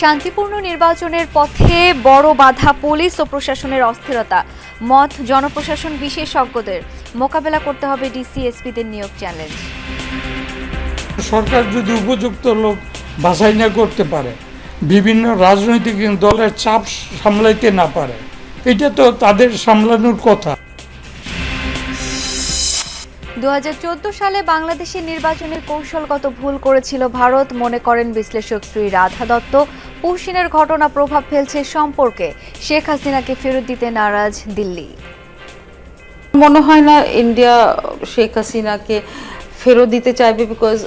শান্তিপূর্ণ নির্বাচনের পথে বড় বাধা পুলিশ ও প্রশাসনের অস্থিরতা। মত জনপ্রশাসন বিশেষজ্ঞদের। মোকাবেলা করতে হবে ডিসিএসপিদের নিয়োগ চ্যালেঞ্জ। সরকার যদি উপযুক্ত লোক বাছাই না করতে পারে, বিভিন্ন রাজনৈতিক দলের চাপ সামলাইতে না পারে, এটা তো তাদের সামলানোর কথা। দুহাজার চোদ্দ সালে বাংলাদেশের নির্বাচনের কৌশলগত ভুল করেছিল ভারত, মনে করেন বিশ্লেষক শ্রী রাধা দত্ত। পুশিনের ঘটনা প্রভাব ফেলছে সম্পর্কে। শেখ হাসিনাকে ফেরত দিতে নারাজ দিল্লি। মনে হয় না ইন্ডিয়া শেখ হাসিনাকে ফেরত দিতে চাইবে বিকজ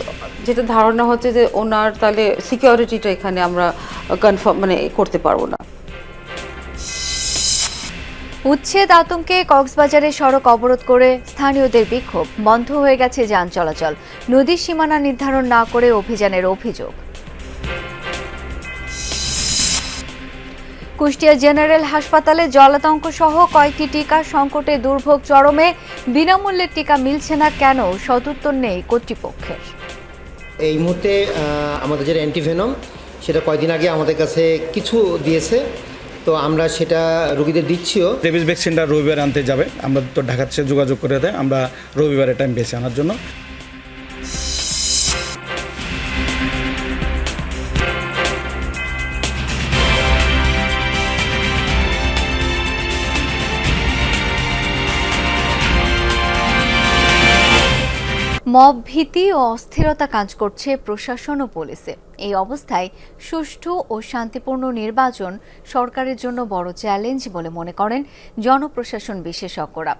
যেটা ধারণা হচ্ছে যে ওনার তাহলে সিকিউরিটিটা এখানে আমরা কনফার্ম মানে করতে পারব না। উচ্ছেদ আতঙ্কে কক্সবাজারে সড়ক অবরোধ করে স্থানীয়দের বিক্ষোভ। বন্ধ হয়ে গেছে যান চলাচল। নদীর সীমানা নির্ধারণ না করে অভিযানের অভিযোগ। কুষ্টিয়া জেনারেল হাসপাতালে জলাতঙ্ক সহ কয়েকটি টিকা সংকটে দুর্ভোগ চরমে। বিনামূল্যে টিকা মিলছে না কেন? সদুত্তর নেই কর্তৃপক্ষের। এই মুহূর্তে আমাদের যে অ্যান্টিভেনম, সেটা কয়দিন আগে আমাদের কাছে কিছু দিয়েছে। তো আমরা সেটা রোগীদের দিচ্ছিও। রেবিস ভ্যাকসিনটা রবিবার আনতে যাবে। আমরা তো সাথে যোগাযোগ করে দেয়, আমরা রবিবারে টাইম বেছে আনার জন্য। মব ভীতি ও অস্থিরতা কাজ করছে প্রশাসন ও পুলিশে। এই অবস্থায় সুষ্ঠু ও শান্তিপূর্ণ নির্বাচন সরকারের জন্য বড় চ্যালেঞ্জ বলে মনে করেন জনপ্রশাসন বিশেষজ্ঞরা।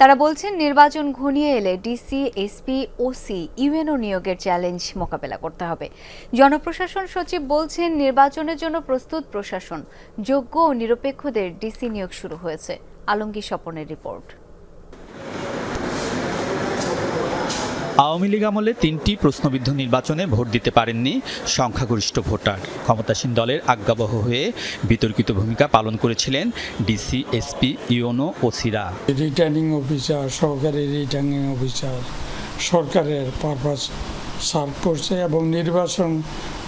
তারা বলছেন, নির্বাচন ঘনিয়ে এলে ডিসি, এসপি, ওসি, ইউএনও নিয়োগের চ্যালেঞ্জ মোকাবেলা করতে হবে। জনপ্রশাসন সচিব বলছেন, নির্বাচনের জন্য প্রস্তুত প্রশাসন, যোগ্য ও নিরপেক্ষদের ডিসি নিয়োগ শুরু হয়েছে। আলমগীর স্বপনের রিপোর্ট। আওয়ামী লীগ আমলে তিনটি প্রশ্নবিদ্ধ নির্বাচনে ভোট দিতে পারেননি সংখ্যাগরিষ্ঠ ভোটার। ক্ষমতাসীন দলের আজ্ঞাবহ হয়ে বিতর্কিত ভূমিকা পালন করেছিলেন ডিসি, এসপি ইউনো ওসিরা রিটার্নিং অফিসার সহকারী রিটার্নিং অফিসার সরকারের পারপাস সার্ভ করছে এবং নির্বাচন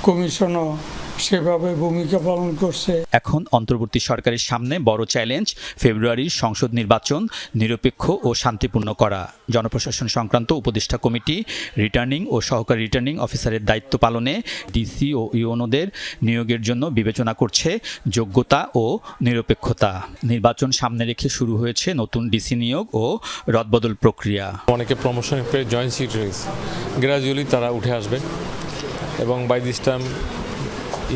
কমিশনও সেভাবে ভূমিকা পালন করছে। এখন অন্তর্বর্তী সরকারের সামনে বড় চ্যালেঞ্জ ফেব্রুয়ারির সংসদ নির্বাচন নিরপেক্ষ ও শান্তিপূর্ণ করা। জনপ্রশাসন সংক্রান্ত উপদেষ্টা কমিটি রিটার্নিং ও সহকারী রিটার্নিং অফিসারের দায়িত্ব পালনে ডিসি ও ইউনোদের নিয়োগের জন্য বিবেচনা করছে যোগ্যতা ও নিরপেক্ষতা। নির্বাচন সামনে রেখে শুরু হয়েছে নতুন ডিসি নিয়োগ ও রদবদল প্রক্রিয়া। অনেকে প্রমোশন পেয়ে জয়েন্ট সিক্রেটারিজ গ্রাজুয়ালি তারা উঠে আসবে এবং বাই দিস টাইম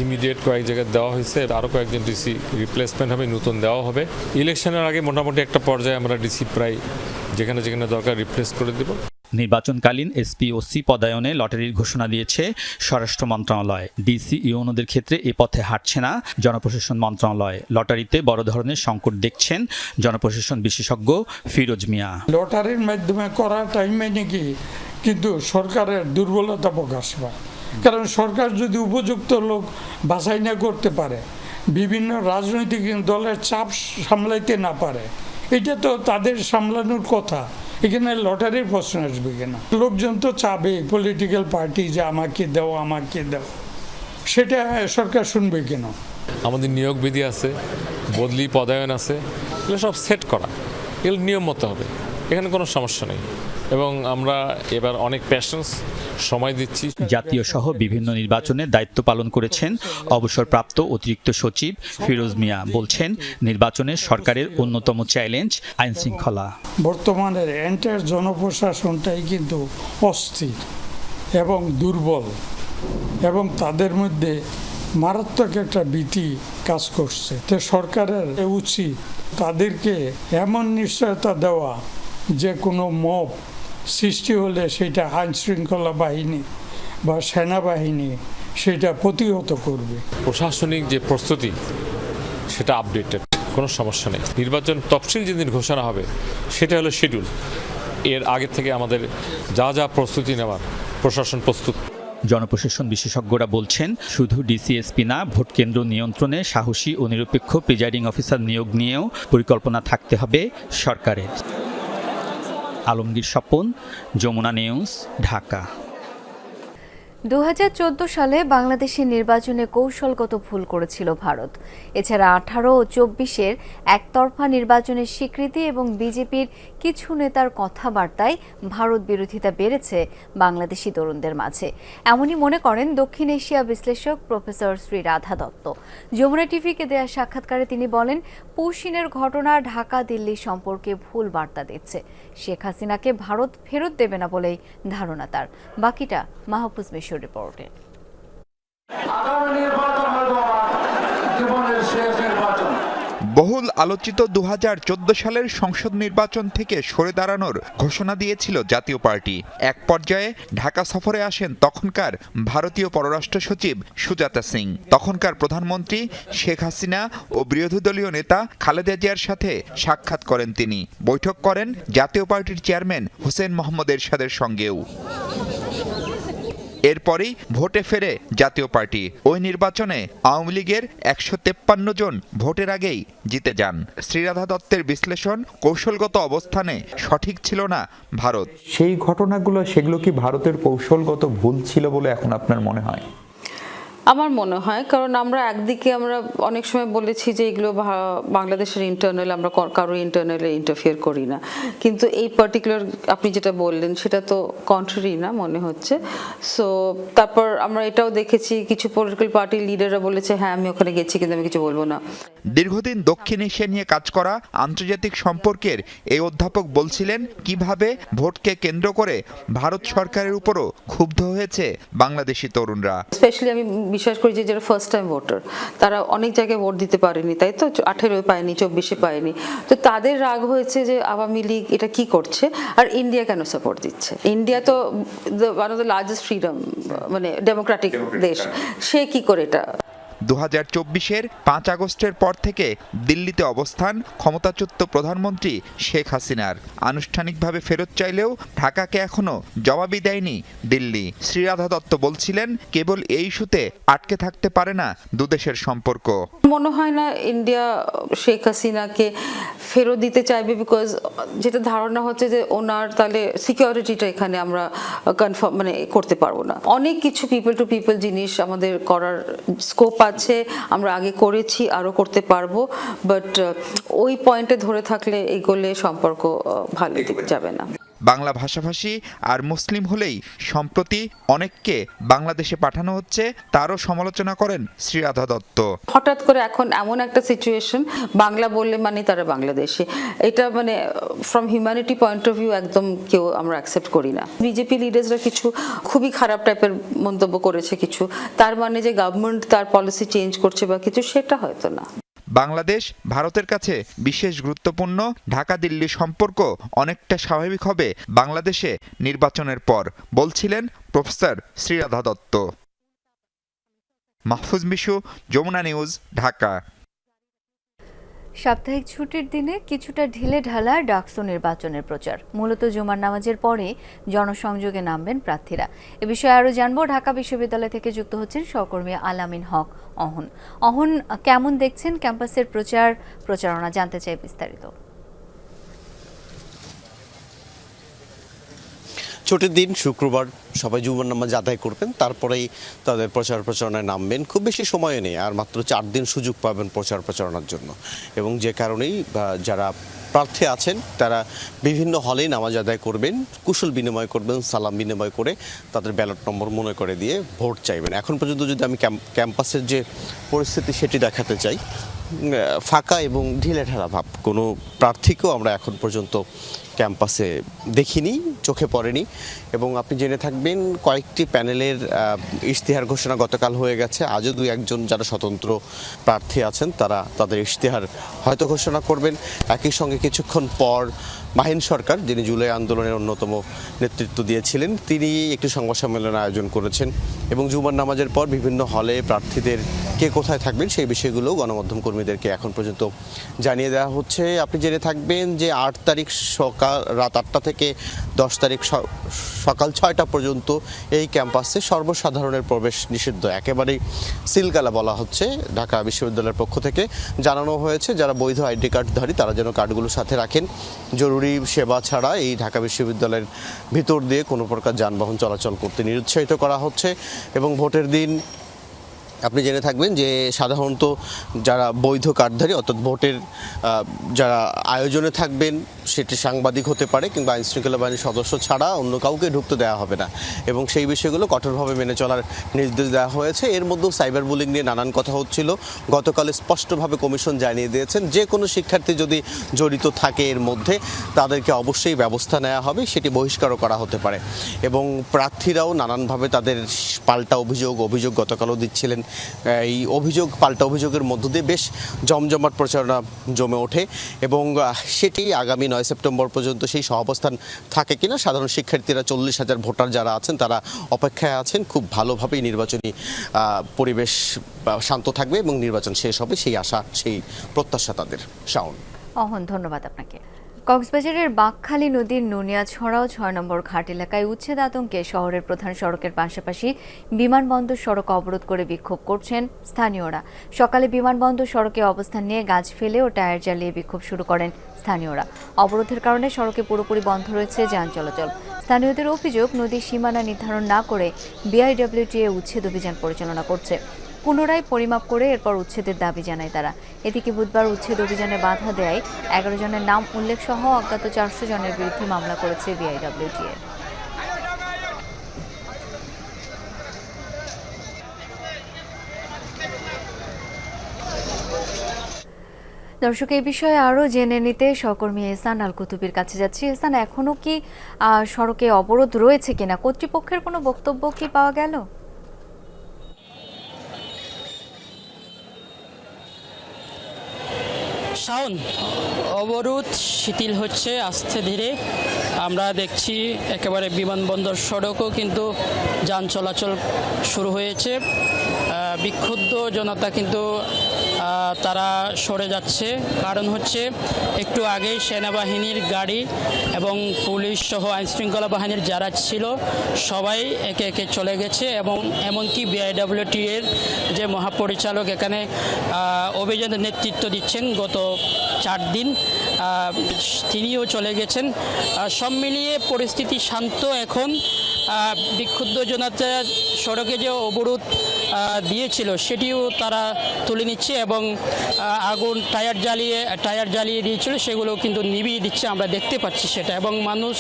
ইমিডিয়েট কয়েক জায়গায় দেওয়া হয়েছে আরও কয়েকজন ডিসি রিপ্লেসমেন্ট হবে নতুন দেওয়া হবে। ইলেকশনের আগে মোটামুটি একটা পর্যায়ে আমরা ডিসি প্রায় যেখানে যেখানে দরকার রিপ্লেস করে দেবো। নির্বাচনকালীন এসপি ও সি পদায়নে লটারির ঘোষণা দিয়েছে স্বরাষ্ট্র মন্ত্রণালয়। ডিসি ইউনোদের ক্ষেত্রে এ পথে হাঁটছে না জনপ্রশাসন মন্ত্রণালয়। লটারিতে বড় ধরনের সংকট দেখছেন জনপ্রশাসন বিশেষজ্ঞ ফিরোজ মিয়া। লটারির মাধ্যমে করা টাইমে নাকি কিন্তু সরকারের দুর্বলতা প্রকাশ পায়। কারণ সরকার যদি উপযুক্ত লোক বাছাই না করতে পারে, বিভিন্ন রাজনৈতিক দলের চাপ সামলাইতে না পারে, এটা তো তাদের সামলানোর কথা। এখানে লটারির প্রশ্ন আসবে কেনা? লোকজন তো চাবে পলিটিক্যাল পার্টি যে আমাকে দাও আমাকে দাও। সেটা সরকার শুনবে কেন? আমাদের নিয়োগ বিধি আছে, বদলি পদায়ন আছে, এগুলো সব সেট করা। এগুলো নিয়ম মতো হবে। এখানে কোনো সমস্যা নেই। এবং আমরা এবার অনেক প্যাশেন্স সময় দিচ্ছি। জাতীয় সহ বিভিন্ন নির্বাচনে দায়িত্ব পালন করেছেন অবসরপ্রাপ্ত অতিরিক্ত সচিব ফিরোজ মিয়া। বলছেন নির্বাচনে সরকারের অন্যতম চ্যালেঞ্জ আইন শৃঙ্খলা বর্তমানের এন্টার জনপ্রশাসনটাই কিন্তু অস্থির এবং দুর্বল এবং তাদের মধ্যে মারাত্মক একটা ভীতি কাজ করছে। তো সরকারের উচিত তাদেরকে এমন নিশ্চয়তা দেওয়া যে কোনো মব সৃষ্টি হলে সেটা আইন শৃঙ্খলা বাহিনী বা সেনাবাহিনী সেটা প্রতিহত করবে। প্রশাসনিক যে প্রস্তুতি সেটা আপডেটেড কোনো সমস্যা নেই। নির্বাচন তফসিল যেদিন ঘোষণা হবে সেটা হলো শিডিউল এর আগে থেকে আমাদের যা যা প্রস্তুতি নেওয়ার প্রশাসন প্রস্তুত। জনপ্রশাসন বিশেষজ্ঞরা বলছেন শুধু ডিসিএসপি না ভোট কেন্দ্র নিয়ন্ত্রণে সাহসী ও নিরপেক্ষ প্রিজাইডিং অফিসার নিয়োগ নিয়েও পরিকল্পনা থাকতে হবে সরকারের। আলমগীর স্বপন, যমুনা নিউজ, ঢাকা। দু হাজার চোদ্দ সালে বাংলাদেশের নির্বাচনে কৌশলগত ভুল করেছিল ভারত। এছাড়া আঠারো ও চব্বিশের একতরফা নির্বাচনের স্বীকৃতি এবং বিজেপির কিছু নেতার কথাবার্তায় ভারত বিরোধিতা বেড়েছে বাংলাদেশি তরুণদের মাঝে। এমনই মনে করেন দক্ষিণ এশিয়া বিশ্লেষক প্রফেসর শ্রী রাধা দত্ত। যমুনা টিভিকে দেয়া সাক্ষাৎকারে তিনি বলেন, পুশিনের ঘটনা ঢাকা, দিল্লি সম্পর্কে ভুল বার্তা দিচ্ছে। শেখ হাসিনাকে ভারত ফেরত দেবে না বলেই ধারণা তার। বাকিটা মাহফুজ মিশর রিপোর্টে আগামী নির্বাচন হয়তো আমার জীবনের শেষ নির্বাচন বহুল আলোচিত দু হাজার চোদ্দ সালের সংসদ নির্বাচন থেকে সরে দাঁড়ানোর ঘোষণা দিয়েছিল জাতীয় পার্টি। এক পর্যায়ে ঢাকা সফরে আসেন তখনকার ভারতীয় পররাষ্ট্র সচিব সুজাতা সিং। তখনকার প্রধানমন্ত্রী শেখ হাসিনা ও বিরোধী দলীয় নেতা খালেদা জিয়ার সাথে সাক্ষাৎ করেন তিনি। বৈঠক করেন জাতীয় পার্টির চেয়ারম্যান হোসেন মোহাম্মদ এরশাদের সঙ্গেও। এরপরেই ভোটে ফেরে জাতীয় পার্টি। ওই নির্বাচনে আওয়ামী লীগের একশো তেপ্পান্ন জন ভোটের আগেই জিতে যান। শ্রীরাধা দত্তের বিশ্লেষণ কৌশলগত অবস্থানে সঠিক ছিল না ভারত। সেই ঘটনাগুলো, সেগুলো কি ভারতের কৌশলগত ভুল ছিল বলে এখন আপনার মনে হয়? আমার মনে হয় কারণ আমরা একদিকে আমরা অনেক সময় বলেছি যে এগুলো বাংলাদেশের ইন্টারনাল আমরা ক- কারও ইন্টারনালে ইন্টারফিয়ার করি না। কিন্তু এই পার্টিকুলার আপনি যেটা বললেন সেটা তো কন্ট্রারি না মনে হচ্ছে। সো তারপর আমরা এটাও দেখেছি কিছু পলিটিক্যাল পার্টির লিডাররা বলেছে হ্যাঁ আমি ওখানে গেছি কিন্তু আমি কিছু বলব না। দীর্ঘদিন দক্ষিণ এশিয়া নিয়ে কাজ করা আন্তর্জাতিক সম্পর্কের এই অধ্যাপক বলছিলেন কীভাবে ভোটকে কেন্দ্র করে ভারত সরকারের উপরও ক্ষুব্ধ হয়েছে বাংলাদেশি তরুণরা? স্পেশালি আমি বিশ্বাস করি যে যারা ফার্স্ট টাইম ভোটার তারা অনেক জায়গায় ভোট দিতে পারেনি তাই তো? আঠেরোয় পায়নি চব্বিশে পায়নি। তো তাদের রাগ হয়েছে যে আওয়ামী লীগ এটা কি করছে? আর ইন্ডিয়া কেন সাপোর্ট দিচ্ছে? ইন্ডিয়া তো one of the largest freedom মানে ডেমোক্রেটিক দেশ। সে কি করে এটা দু হাজার চব্বিশের পাঁচ আগস্টের পর থেকে দিল্লিতে অবস্থান ক্ষমতাচ্যুত প্রধানমন্ত্রী শেখ হাসিনার। আনুষ্ঠানিকভাবে ফেরত চাইলেও ঢাকাকে এখনও জবাবই দেয়নি দিল্লি। শ্রীরাধা দত্ত বলছিলেন, কেবল এই ইস্যুতে আটকে থাকতে পারে না দুদেশের সম্পর্ক। মনে হয় না ইন্ডিয়া শেখ হাসিনাকে ফেরত দিতে চাইবে বিকজ যেটা ধারণা হচ্ছে যে ওনার তাহলে সিকিউরিটিটা এখানে আমরা কনফার্ম মানে করতে পারব না। অনেক কিছু পিপল টু পিপল জিনিস আমাদের করার স্কোপ আছে আমরা আগে করেছি আরও করতে পারব বাট ওই পয়েন্টে ধরে থাকলে এগোলে সম্পর্ক ভালো দিকে যাবে না। বাংলা ভাষাভাষী আর মুসলিম হলেই সম্প্রতি অনেককে বাংলাদেশে পাঠানো হচ্ছে, তারও সমালোচনা করেন শ্রীরাধা দত্ত। হঠাৎ করে এখন এমন একটা সিচুয়েশন বাংলা বললে মানে তারা বাংলাদেশে। এটা মানে from humanity point of view একদম কেউ আমরা অ্যাকসেপ্ট করি না। বিজেপি লিডার্সরা কিছু খুবই খারাপ টাইপের মন্তব্য করেছে কিছু। তার মানে যে গভর্নমেন্ট তার পলিসি চেঞ্জ করছে বা কিছু, সেটা হয়তো না। বাংলাদেশ ভারতের কাছে বিশেষ গুরুত্বপূর্ণ, ঢাকা দিল্লি সম্পর্ক অনেকটা স্বাভাবিক হবে বাংলাদেশে নির্বাচনের পর, বলছিলেন প্রফেসর শ্রীরাধা দত্ত। মাহফুজ মিশু যমুনা নিউজ, ঢাকা। সাপ্তাহিক ছুটির দিনে কিছুটা ঢিলে ঢালা ডাকসু নির্বাচনের প্রচার। মূলত জুমার নামাজের পরে জনসংযোগে নামবেন প্রার্থীরা। এ বিষয়ে আরও জানব ঢাকা বিশ্ববিদ্যালয় থেকে যুক্ত হচ্ছেন সহকর্মী আলামিন হক অহন। অহন, কেমন দেখছেন ক্যাম্পাসের প্রচার, প্রচারণা জানতে চাই বিস্তারিত। ছুটির দিন, শুক্রবার সবাই জুমার নামাজ আদায় করবেন, তারপরেই তাদের প্রচার প্রচারণায় নামবেন। খুব বেশি সময় নেই, আর মাত্র চার দিন সুযোগ পাবেন প্রচার প্রচারণার জন্য। এবং যে কারণেই যারা প্রার্থী আছেন, তারা বিভিন্ন হলেই নামাজ আদায় করবেন, কুশল বিনিময় করবেন, সালাম বিনিময় করে তাদের ব্যালট নম্বর মনে করে দিয়ে ভোট চাইবেন। এখন পর্যন্ত যদি আমি ক্যাম্পাসের যে পরিস্থিতি সেটি দেখাতে চাই ফাঁকা এবং ঢিলেঢালা ভাব। কোনো প্রার্থীকেও আমরা এখন পর্যন্ত ক্যাম্পাসে দেখিনি, চোখে পড়েনি। এবং আপনি জেনে থাকবেন, কয়েকটি প্যানেলের ইশতেহার ঘোষণা গতকাল হয়ে গেছে। আজও দুই একজন যারা স্বতন্ত্র প্রার্থী আছেন, তারা তাদের ইশতেহার হয়তো ঘোষণা করবেন। একই সঙ্গে কিছুক্ষণ পর মাহিন সরকার, যিনি জুলাই আন্দোলনের অন্যতম নেতৃত্ব দিয়েছিলেন, তিনি একটি সংবাদ সম্মেলন আয়োজন করেছেন। এবং জুমার নামাজের পর বিভিন্ন হলে প্রার্থীদের কে কোথায় থাকবেন, সেই বিষয়গুলো গণমাধ্যম কর্মীদেরকে এখন পর্যন্ত জানিয়ে দেওয়া হচ্ছে। আপনি জেনে থাকবেন যে আট তারিখ সকাল রাত আটটা থেকে দশ তারিখ সকাল ছয়টা পর্যন্ত এই ক্যাম্পাসে সর্বসাধারণের প্রবেশ নিষিদ্ধ। একেবারেই সিলগালা বলা হচ্ছে ঢাকা বিশ্ববিদ্যালয়ের পক্ষ থেকে। জানানো হয়েছে, যারা বৈধ আইডি কার্ডধারী, তারা যেন কার্ডগুলো সাথে রাখেন। জরুরি সেবা ছাড়া এই ঢাকা বিশ্ববিদ্যালয়ের ভিতর দিয়ে কোনো প্রকার যানবাহন চলাচল করতে নিরুৎসাহিত করা হচ্ছে। এবং ভোটের দিন, আপনি জেনে থাকবেন যে সাধারণত যারা বৈধ কার্ডধারী, অর্থাৎ ভোটের যারা আয়োজনে থাকবেন সেটি সাংবাদিক হতে পারে কিংবা আইন শৃঙ্খলা বাহিনীর সদস্য ছাড়া অন্য কাউকে ঢুকতে দেওয়া হবে না। এবং সেই বিষয়গুলো কঠোরভাবে মেনে চলার নির্দেশ দেওয়া হয়েছে। এর মধ্যেও সাইবার বুলিং নিয়ে নানান কথা হচ্ছিল। গতকাল স্পষ্টভাবে কমিশন জানিয়ে দিয়েছেন, যে কোনো শিক্ষার্থী যদি জড়িত থাকে এর মধ্যে, তাদেরকে অবশ্যই ব্যবস্থা নেওয়া হবে, সেটি বহিষ্কারও করা হতে পারে। এবং প্রার্থীরাও নানানভাবে তাদের পাল্টা অভিযোগ অভিযোগ গতকালও দিচ্ছিলেন। এই অভিযোগ, পাল্টা অভিযোগের মধ্য দিয়ে বেশ জমজমাট প্রচারণা জমে ওঠে। এবং সেটি আগামী নয় সেপ্টেম্বর পর্যন্ত সেই সহাবস্থান থাকে কিনা? সাধারণ শিক্ষার্থীরা চল্লিশ হাজার ভোটার যারা আছেন, তারা অপেক্ষায় আছেন। খুব ভালোভাবেই নির্বাচনী পরিবেশ শান্ত থাকবে এবং নির্বাচন শেষ হবে, সেই আশা, সেই প্রত্যাশা তাদের। শাওন। অহন, ধন্যবাদ আপনাকে। কক্সবাজারের বাকখালী নদীর নুনিয়াছড়াও ছয় নম্বর ঘাট এলাকায় উচ্ছেদ আতঙ্কে শহরের প্রধান সড়কের পাশাপাশি বিমানবন্দর সড়ক অবরোধ করে বিক্ষোভ করছেন স্থানীয়রা। সকালে বিমানবন্দর সড়কে অবস্থান নিয়ে গাছ ফেলে ও টায়ার জ্বালিয়ে বিক্ষোভ শুরু করেন স্থানীয়রা। অবরোধের কারণে সড়কে পুরোপুরি বন্ধ রয়েছে যান চলাচল। স্থানীয়দের অভিযোগ, নদীর সীমানা নির্ধারণ না করে বিআইডব্লিউটিএ উচ্ছেদ অভিযান পরিচালনা করছে। পুনরায় পরিমাপ করে এরপর উচ্ছেদের দাবি জানায় তারা। এদিকে বুধবার উচ্ছেদ অভিযানে বাধা দেয় এগারো জনের নাম উল্লেখ সহ অজ্ঞাত চারশো জনের বিরুদ্ধে মামলা করেছে বিআইডব্লিউটিএ দর্শক, এই বিষয়ে আরও জেনে নিতে সহকর্মী এহসান আল কুতুবির কাছে যাচ্ছি। এহসান এখনও কি সড়কে অবরোধ রয়েছে কিনা? কর্তৃপক্ষের কোনো বক্তব্য কি পাওয়া গেল? শাওন। অবরোধ শিথিল হচ্ছে আস্তে ধীরে। আমরা দেখছি একেবারে বিমানবন্দর সড়কও কিন্তু যান চলাচল শুরু হয়েছে। বিক্ষুব্ধ জনতা কিন্তু তারা সরে যাচ্ছে। কারণ হচ্ছে একটু আগেই সেনাবাহিনীর গাড়ি এবং পুলিশ সহ আইনশৃঙ্খলা বাহিনীর যারা ছিল, সবাই একে একে চলে গেছে এবং এমনকি বিআইডব্লিউটি এর যে মহাপরিচালক এখানে অভিযানের নেতৃত্ব দিচ্ছেন গত চার দিন তিনিও চলে গেছেন। সব মিলিয়ে পরিস্থিতি শান্ত এখন। বিক্ষুব্ধ জনতা সড়কে যে অবরোধ দিয়েছিল, সেটিও তারা তুলে নিচ্ছে এবং আগুন টায়ার জ্বালিয়ে টায়ার জ্বালিয়ে দিয়েছিল, সেগুলো কিন্তু নিভিয়ে দিচ্ছে, আমরা দেখতে পাচ্ছি সেটা। এবং মানুষ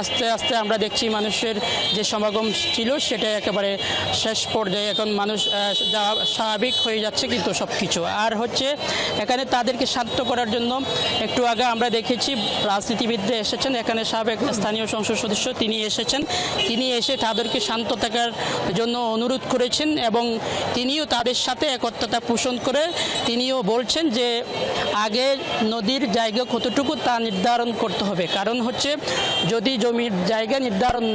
আস্তে আস্তে আমরা দেখছি মানুষের যে সমাগম ছিল, সেটা একেবারে শেষ পর্যায়ে এখন মানুষ যা স্বাভাবিক হয়ে যাচ্ছে কিন্তু সব কিছু আর হচ্ছে, এখানে তাদেরকে শান্ত করার জন্য একটু আগে আমরা দেখেছি, রাজনীতিবিদরা এসেছেন, এখানে সাবেক স্থানীয় সংসদ সদস্য তিনি এসেছেন। তিনি এসে তাদেরকে শান্ত থাকার জন্য অনুরোধ করেছেন এবং তিনিও তাদের সাথে একত্রতা পোষণ করে তিনিও বলছেন যে আগে নদীর জায়গা কতটুকু তা নির্ধারণ করতে হবে। কারণ হচ্ছে যদি জমির জায়গা নির্ধারণ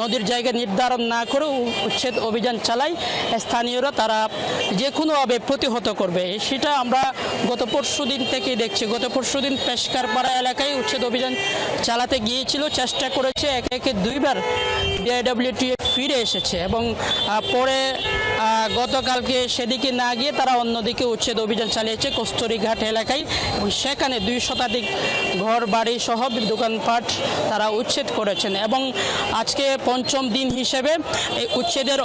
নদীর জায়গা নির্ধারণ না করে উচ্ছেদ অভিযান চালায়, স্থানীয়রা তারা যে কোনোভাবে প্রতিহত করবে। সেটা আমরা গত পরশু দিন থেকে দেখছি। গত পরশু দিন পেশকারপাড়া এলাকায় উচ্ছেদ অভিযান চালাতে গিয়েছিল। চেষ্টা করেছে একে একে দুইবার বিআইডব্লিউটি ফিরে এসেছে এবং পরে গতকালকে সেদিকে না গিয়ে তারা অন্যদিকে উচ্ছেদ অভিযান চালিয়েছে কস্তুরীঘাট এলাকায় এবং সেখানে দুই শতাধিক ঘর, বাড়ি সহ দোকানপাট তারা উচ্ছেদ করেছেন এবং আজকে পঞ্চম দিন হিসেবে এই উচ্ছেদের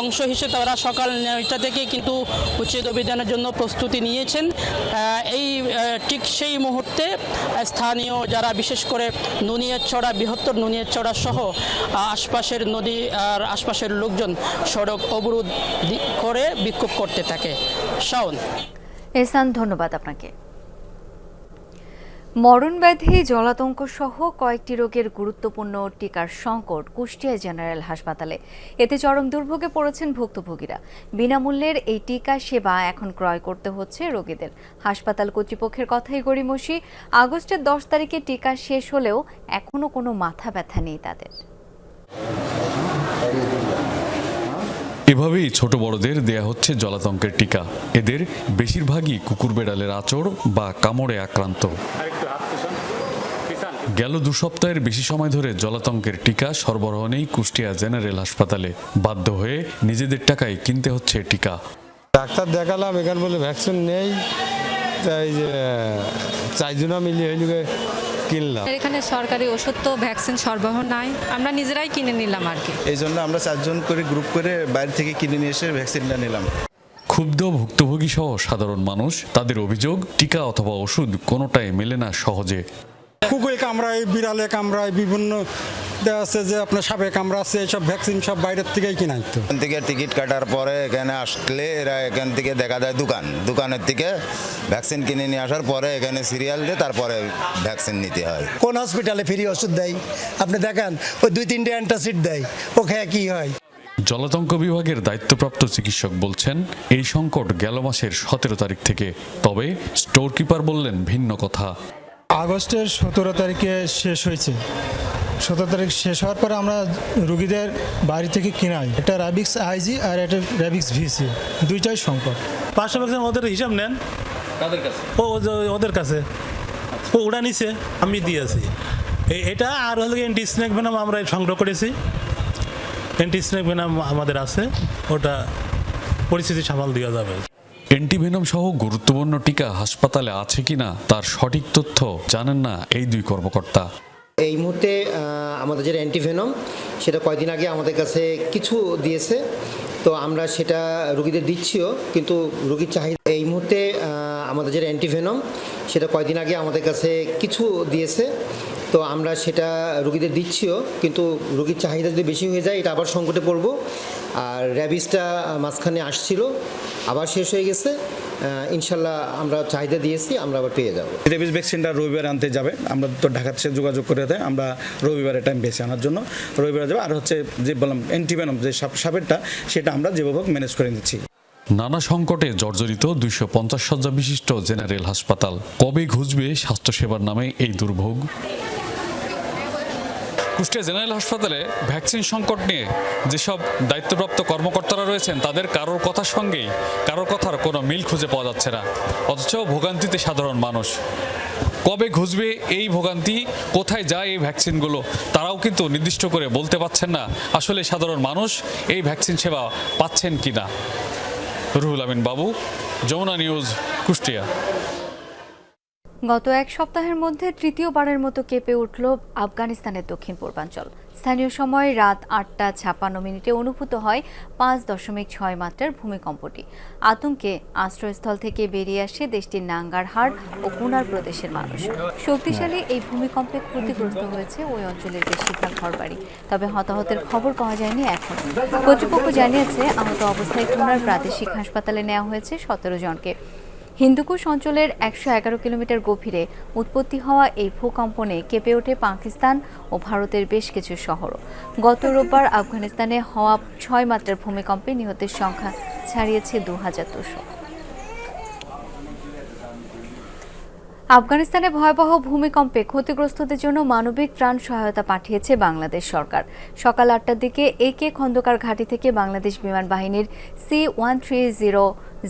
অংশ হিসেবে তারা সকাল নয়টা থেকে কিন্তু উচ্ছেদ অভিযানের জন্য প্রস্তুতি নিয়েছেন। এই ঠিক সেই মুহূর্তে স্থানীয় যারা বিশেষ করে নুনিয়ারচড়া, বৃহত্তর নুনিয়ারচড়া সহ আশপাশের নদী আর আশপাশের লোকজন সড়ক অবরোধ করে বিক্ষোভ করতে থাকে। শাওন। এহসান, ধন্যবাদ আপনাকে। মরণব্যাধি জলাতঙ্ক সহ কয়েকটি রোগের গুরুত্বপূর্ণ টিকার সংকট কুষ্টিয়া জেনারেল হাসপাতালে। এতে চরম দুর্ভোগে পড়েছেন ভুক্তভোগীরা। বিনামূল্যের এই টিকা সেবা এখন ক্রয় করতে হচ্ছে রোগীদের। হাসপাতাল কর্তৃপক্ষের কথাই গড়িমসি। আগস্টের দশ তারিখে টিকা শেষ হলেও এখনও কোনো মাথা ব্যথা নেই তাদের। এভাবেই ছোট বড়দের দেয়া হচ্ছে জলাতঙ্কের টিকা। এদের বেশিরভাগই কুকুর বেড়ালের আচর বা কামড়ে আক্রান্ত। গেল দু সপ্তাহের বেশি সময় ধরে জলাতঙ্কের টিকা সরবরাহ নেই কুষ্টিয়া জেনারেল হাসপাতালে। বাধ্য হয়ে নিজেদের টাকায় কিনতে হচ্ছে টিকা। ডাক্তার দেখালাম এখানে বলে ভ্যাকসিন নেই। তাই যে চারজনা মিলিয়ে হইলে কিনলাম। এখানে সরকারি ওষুধ তো ভ্যাকসিন সরবরাহ নাই। আমরা নিজেরাই কিনে নিলাম আর কি। এই জন্য আমরা চারজন করে গ্রুপ করে বাইরে থেকে কিনে নিয়ে এসে ভ্যাকসিনটা নিলাম। ক্ষুব্ধ ভুক্তভোগী সহ সাধারণ মানুষ তাদের অভিযোগ টিকা অথবা ওষুধ কোনোটাই মেলে না সহজে। কুকুরে কামড়ায় বিড়ালে কামড়ায় বিভিন্ন দেখা যাচ্ছে যে আপনার সাপে কামড়াচ্ছে এইসব ভ্যাকসিন সব বাইরের থেকেই কিনাই তো এখান থেকে টিকিট কাটার পরে এখানে আসলে এরা এখান থেকে দেখা যায় দোকান। দোকানের থেকে ভ্যাকসিন কিনে নিয়ে আসার পরে এখানে সিরিয়াল দিয়ে তারপরে ভ্যাকসিন নিতে হয়। কোন হসপিটালে ফ্রি ওষুধ দেয়? আপনি দেখেন ওই দুই তিনটে অ্যান্টাসিড দেয় ও খেয়ে কি হয়? জলাতঙ্ক বিভাগের দায়িত্বপ্রাপ্ত চিকিৎসক বলছেন এই সংকট গেল মাসের সতেরো তারিখ থেকে তবে স্টোর কিপার বললেন ভিন্ন কথা। আগস্টের সতেরো তারিখে শেষ হয়েছে। সতেরো তারিখ শেষ হওয়ার পরে আমরা রুগীদের বাড়ি থেকে কিনাই একটা র্যাবিক্স আইজি আর একটা র্যাবিক্স ভিসি দুইটাই সংকট। পাঁচশো ওদের হিসাব নেন। তাদের কাছে। ও ও- ওদের কাছে। ও ওরা নিছে আমি দিয়েছি এটা আর হলো অ্যান্টি স্নেক ভেনাম আমরা সংগ্রহ করেছি। অ্যান্টি স্নেক ভেনাম আমাদের আছে ওটা পরিস্থিতি সামাল দেওয়া যাবে। অ্যান্টিভেনম সহ গুরুত্বপূর্ণ টিকা হাসপাতালে আছে কিনা তার সঠিক তথ্য জানেন না এই দুই কর্মকর্তা। এই মুহূর্তে আমাদের যে অ্যান্টিভেনম, সেটা কয়দিন আগে আমাদের কাছে কিছু দিয়েছে। তো আমরা সেটা রুগীদের দিচ্ছিও, কিন্তু রুগীর চাহিদা এই মুহূর্তে আমাদের যে অ্যান্টিভেনম, সেটা কয়দিন আগে আমাদের কাছে কিছু দিয়েছে। তো আমরা সেটা রুগীদের দিচ্ছিও কিন্তু রুগীর চাহিদা যদি বেশি হয়ে যায় এটা আবার সংকটে পড়ব। আর র্যাবিসটা মাঝখানে আসছিল আবার শেষ হয়ে গেছে। ইনশাল্লাহ আমরা চাহিদা দিয়েছি আমরা আবার পেয়ে যাব। রেবিস ভ্যাকসিনটা রবিবারে আনতে যাবে। আমরা তো ঢাকার সাথে যোগাযোগ করে দেয় আমরা রবিবারে টাইম পেয়েছি আনার জন্য। রবিবারে যাবে আর হচ্ছে যে বললাম অ্যান্টিভেনম যে সাপ সাপেরটা সেটা আমরা যেভাবে ম্যানেজ করে নিচ্ছি। নানা সংকটে জর্জরিত দুইশো পঞ্চাশ শয্যা বিশিষ্ট জেনারেল হাসপাতাল। কবে ঘুচবে স্বাস্থ্যসেবার নামে এই দুর্ভোগ? কুষ্টিয়া জেনারেল হাসপাতালে ভ্যাকসিন সংকট নিয়ে যেসব দায়িত্বপ্রাপ্ত কর্মকর্তারা রয়েছেন, তাদের কারোর কথার সঙ্গেই কারোর কথার কোনো মিল খুঁজে পাওয়া যাচ্ছে না। অথচ ভোগান্তিতে সাধারণ মানুষ। কবে ঘুষবে এই ভোগান্তি, কোথায় যায় এই ভ্যাকসিনগুলো, তারাও কিন্তু নির্দিষ্ট করে বলতে পারছেন না আসলে সাধারণ মানুষ এই ভ্যাকসিন সেবা পাচ্ছেন কি না রুহুল আমিন বাবু, যমুনা নিউজ, কুষ্টিয়া। গত এক সপ্তাহের মধ্যে তৃতীয়বারের মতো কেঁপে উঠল আফগানিস্তানের দক্ষিণ পূর্বাঞ্চল। স্থানীয় সময় রাত আটটা ছাপ্পান্ন মিনিটে অনুভূত হয় পাঁচ দশমিক ছয় মাত্রার ভূমিকম্পটি। আতঙ্কে আশ্রয়স্থল থেকে বেরিয়ে আসে দেশটির নাঙ্গারহাড় ও কুনার প্রদেশের মানুষ। শক্তিশালী এই ভূমিকম্পে ক্ষতিগ্রস্ত হয়েছে ওই অঞ্চলের বেশিরভাগ ঘরবাড়ি। তবে হতাহতের খবর পাওয়া যায়নি এখন। কর্তৃপক্ষ জানিয়েছে, আহত অবস্থায় কুনার প্রাদেশিক হাসপাতালে নেওয়া হয়েছে সতেরো জনকে। হিন্দুকুশ অঞ্চলের একশো এগারো কিলোমিটার গভীরে উৎপত্তি হওয়া এই ভূকম্পনে কেঁপে ওঠে পাকিস্তান ও ভারতের বেশ কিছু শহরও গত রোববার আফগানিস্তানে হওয়া ছয় মাত্রার ভূমিকম্পে নিহতের সংখ্যা ছাড়িয়েছে দু হাজার দুশো। আফগানিস্তানে ভয়াবহ ভূমিকম্পে ক্ষতিগ্রস্তদের জন্য মানবিক ত্রাণ সহায়তা পাঠিয়েছে বাংলাদেশ সরকার। সকাল আটটার দিকে এ কে খন্দকার ঘাঁটি থেকে বাংলাদেশ বিমান বাহিনীর C one three zero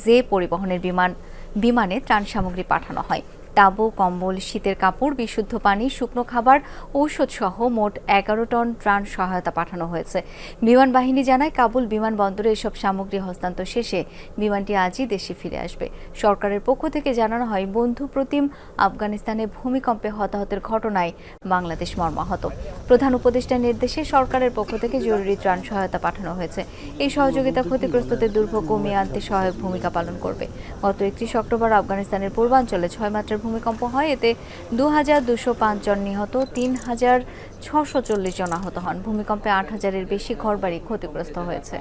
J পরিবহনের বিমান বিমানে ত্রাণ সামগ্রী পাঠানো হয়। তাঁবু, কম্বল, শীতের কাপড়, বিশুদ্ধ পানি, শুকনো খাবার ঔষধ সহ মোট এগারো টন ত্রাণ সহায়তা পাঠানো হয়েছে। বিমান বাহিনী জানায়, কাবুল বিমানবন্দরে এসব সামগ্রী হস্তান্তর শেষে বিমানটি আজই দেশে ফিরে আসবে। সরকারের পক্ষ থেকে জানানো হয়, বন্ধু প্রতিম আফগানিস্তানে ভূমিকম্পে হতাহতের ঘটনায় বাংলাদেশ মর্মাহত। প্রধান উপদেষ্টার নির্দেশে সরকারের পক্ষ থেকে জরুরি ত্রাণ সহায়তা পাঠানো হয়েছে। এই সহযোগিতা ক্ষতিগ্রস্তদের দুর্ভোগ কমিয়ে আনতে সহায়ক ভূমিকা পালন করবে। গত একত্রিশ অক্টোবর আফগানিস্তানের পূর্বাঞ্চলে ছয় মাত্রার ভূমিকম্প হয়, এতে দু হাজার দুশো পাঁচ জন নিহত তিন হাজার ছশো চল্লিশ জন আহত হন। ভূমিকম্পে আট হাজারের বেশি ঘরবাড়ি ক্ষতিগ্রস্ত হয়েছে।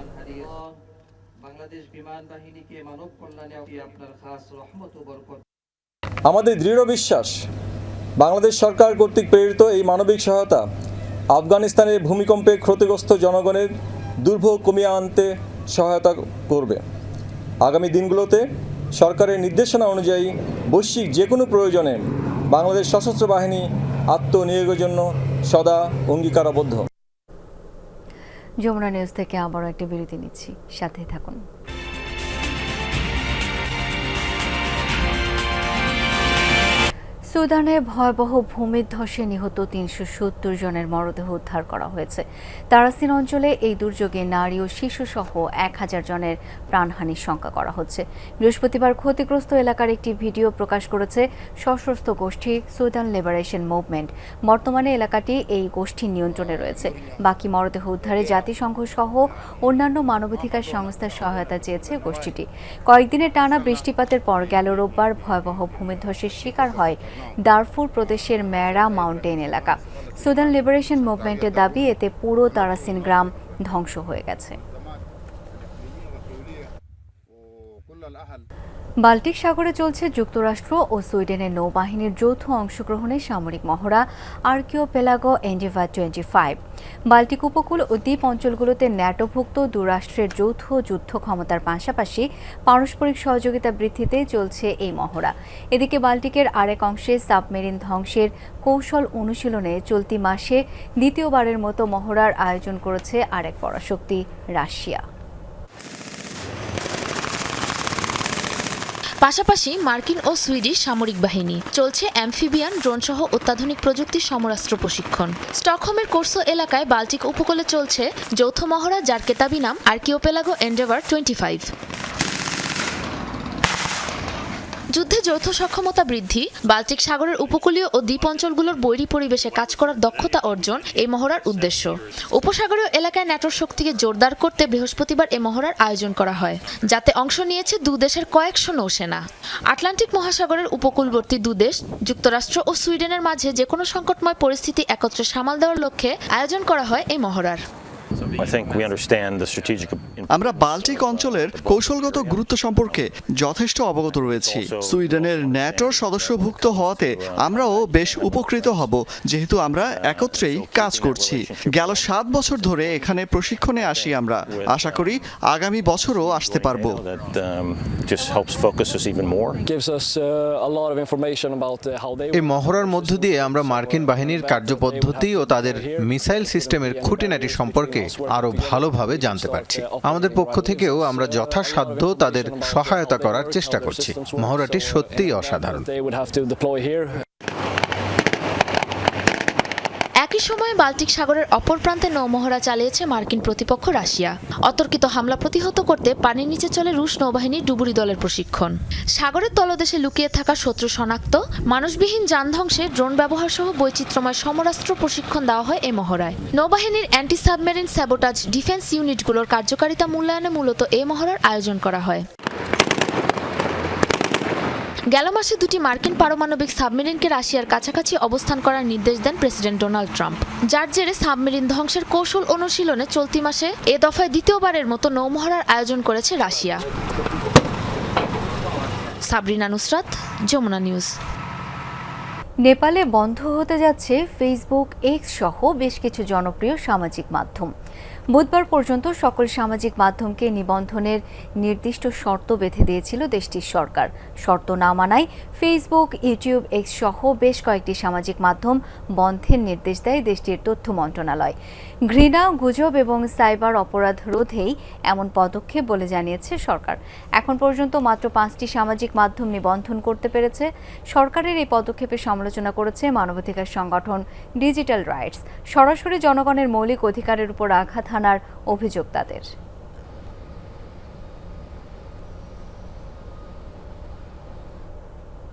আমাদের দৃঢ় বিশ্বাস, বাংলাদেশ সরকার কর্তৃক প্রেরিত এই মানবিক সহায়তা আফগানিস্তানের ভূমিকম্পে ক্ষতিগ্রস্ত জনগণের দুর্ভোগ কমিয়ে আনতে সহায়তা করবে। আগামী দিনগুলোতে সরকারের নির্দেশনা অনুযায়ী বৈশ্বিক যে কোনো প্রয়োজনে বাংলাদেশ সশস্ত্র বাহিনী আত্মনিয়োগের জন্য সদা অঙ্গীকারাবদ্ধ। যমুনা নিউজ থেকে আবারও একটি বিরতি নিচ্ছি। সাথে থাকুন। সুদানে ভয়াবহ ভূমিধ্বসে নিহত তিনশো সত্তর জনের মরদেহ উদ্ধার করা হয়েছে। তারাসিন অঞ্চলে এই দুর্যোগে নারী ও শিশু সহ এক হাজার জনের প্রাণহানির শঙ্কা করা হচ্ছে। বৃহস্পতিবার ক্ষতিগ্রস্ত এলাকার একটি ভিডিও প্রকাশ করেছে সশস্ত্র গোষ্ঠী সুদান লিবারেশন মুভমেন্ট। বর্তমানে এলাকাটি এই গোষ্ঠীর নিয়ন্ত্রণে রয়েছে। বাকি মরদেহ উদ্ধারে জাতিসংঘ সহ অন্যান্য মানবাধিকার সংস্থার সহায়তা চেয়েছে গোষ্ঠীটি। কয়েকদিনের টানা বৃষ্টিপাতের পর গেল রোববার ভয়াবহ ভূমিধ্বসের শিকার হয় দারফুর প্রদেশের ম্যারা মাউন্টেন এলাকা। সুদান লিবারেশন মুভমেন্টের দাবি, এতে পুরো তারাসিন গ্রাম ধ্বংস হয়ে গেছে। বাল্টিক সাগরে চলছে যুক্তরাষ্ট্র ও সুইডেনের নৌবাহিনীর যৌথ অংশগ্রহণে সামরিক মহড়া archipelago endeavour twenty five Baltic উপকূল ও দ্বীপ অঞ্চলগুলোতে ন্যাটোভুক্ত দুরাষ্ট্রের যৌথ যুদ্ধ ক্ষমতার পাশাপাশি পারস্পরিক সহযোগিতা বৃদ্ধিতে চলছে এই মহড়া। এদিকে বাল্টিকের আরেক অংশে সাবমেরিন ধ্বংসের কৌশল অনুশীলনে চলতি মাসে দ্বিতীয়বারের মতো মহড়ার আয়োজন করেছে আরেক পরাশক্তি, রাশিয়া। পাশাপাশি মার্কিন ও সুইডিশ সামরিক বাহিনী, চলছে অ্যামফিবিয়ান ড্রোনসহ অত্যাধুনিক প্রযুক্তির সমরাস্ত্র প্রশিক্ষণ। স্টকহোমের কোর্সো এলাকায় বাল্টিক উপকূলে চলছে যৌথ মহড়া, যার কেতাবি নাম আর্কিওপেলাগো এন্ডেভার টোয়েন্টি ফাইভ। যুদ্ধে যৌথ সক্ষমতা বৃদ্ধি, বাল্টিক সাগরের উপকূলীয় ও দ্বীপ অঞ্চলগুলোর বৈরী পরিবেশে কাজ করার দক্ষতা অর্জন এই মহড়ার উদ্দেশ্য। উপসাগরীয় এলাকায় ন্যাটোর শক্তিকে জোরদার করতে বৃহস্পতিবার এই মহড়ার আয়োজন করা হয়, যাতে অংশ নিয়েছে দু দেশের কয়েকশো নৌসেনা। আটলান্টিক মহাসাগরের উপকূলবর্তী দুদেশ যুক্তরাষ্ট্র ও সুইডেনের মাঝে যে কোনো সংকটময় পরিস্থিতি একত্রে সামাল দেওয়ার লক্ষ্যে আয়োজন করা হয় এই মহড়ার। আমরা বাল্টিক অঞ্চলের কৌশলগত গুরুত্ব সম্পর্কে যথেষ্ট অবগত রয়েছি। সুইডেনের ন্যাটোর সদস্যভুক্ত হওয়াতে আমরাও বেশ উপকৃত হব যেহেতু আমরা একত্রেই কাজ করছি। গেল সাত বছর ধরে এখানে প্রশিক্ষণে আসি আমরা। আশা করি আগামী বছরও আসতে পারব। এই মহড়ার মধ্য দিয়ে আমরা মার্কিন বাহিনীর কার্যপদ্ধতি ও তাদের মিসাইল সিস্টেমের খুঁটিনাটি সম্পর্কে আরও ভালোভাবে জানতে পারছি। আমাদের পক্ষ থেকেও আমরা যথাসাধ্য তাদের সহায়তা করার চেষ্টা করছি। মহড়াটি সত্যিই অসাধারণ। একই সময়ে বাল্টিক সাগরের অপর প্রান্তে নৌমহড়া চালিয়েছে মার্কিন প্রতিপক্ষ রাশিয়া। অতর্কিত হামলা প্রতিহত করতে পানির নিচে চলে রুশ নৌবাহিনীর ডুবুরি দলের প্রশিক্ষণ। সাগরের তলদেশে লুকিয়ে থাকা শত্রু শনাক্ত, মানুষবিহীন যান ধ্বংসে ড্রোন ব্যবহার সহ বৈচিত্র্যময় সমরাস্ত্র প্রশিক্ষণ দেওয়া হয় এ মহড়ায়। নৌবাহিনীর অ্যান্টি সাবমেরিন স্যাবোটাজ ডিফেন্স ইউনিটগুলোর কার্যকারিতা মূল্যায়নে মূলত এ মহড়ার আয়োজন করা হয়। গেল মাসে দুটি মার্কিন পারমাণবিক সাবমেরিনকে রাশিয়ার কাছাকাছি অবস্থান করার নির্দেশ দেন প্রেসিডেন্ট ডোনাল্ড ট্রাম্প। যার জেরে সাবমেরিন ধ্বংসের কৌশল অনুশীলনে চলতি মাসে এ দফায় দ্বিতীয়বারের মতো নৌমহড়ার আয়োজন করেছে রাশিয়া। সাবরিনা নুসরাত, যমুনা নিউজ। নেপালে বন্ধ হতে যাচ্ছে ফেসবুক এক্স সহ বেশ কিছু জনপ্রিয় সামাজিক মাধ্যম। বুধবার পর্যন্ত সকল সামাজিক মাধ্যমকে নিবন্ধনের নির্দিষ্ট শর্ত বেঁধে দিয়েছিল দেশটির সরকার। শর্ত না মানায় ফেসবুক ইউটিউব এক্স সহ বেশ কয়েকটি সামাজিক মাধ্যম বন্ধের নির্দেশ দেয় দেশটির তথ্য মন্ত্রণালয়। ঘৃণা, গুজব এবং সাইবার অপরাধ রোধেই এমন পদক্ষেপ বলে জানিয়েছে সরকার। এখন পর্যন্ত মাত্র পাঁচটি সামাজিক মাধ্যম নিবন্ধন করতে পেরেছে। সরকারের এই পদক্ষেপের সমালোচনা করেছে মানবাধিকার সংগঠন ডিজিটাল রাইটস সরাসরি জনগণের মৌলিক অধিকারের উপর আঘাত হানার অভিযোগ তাদের।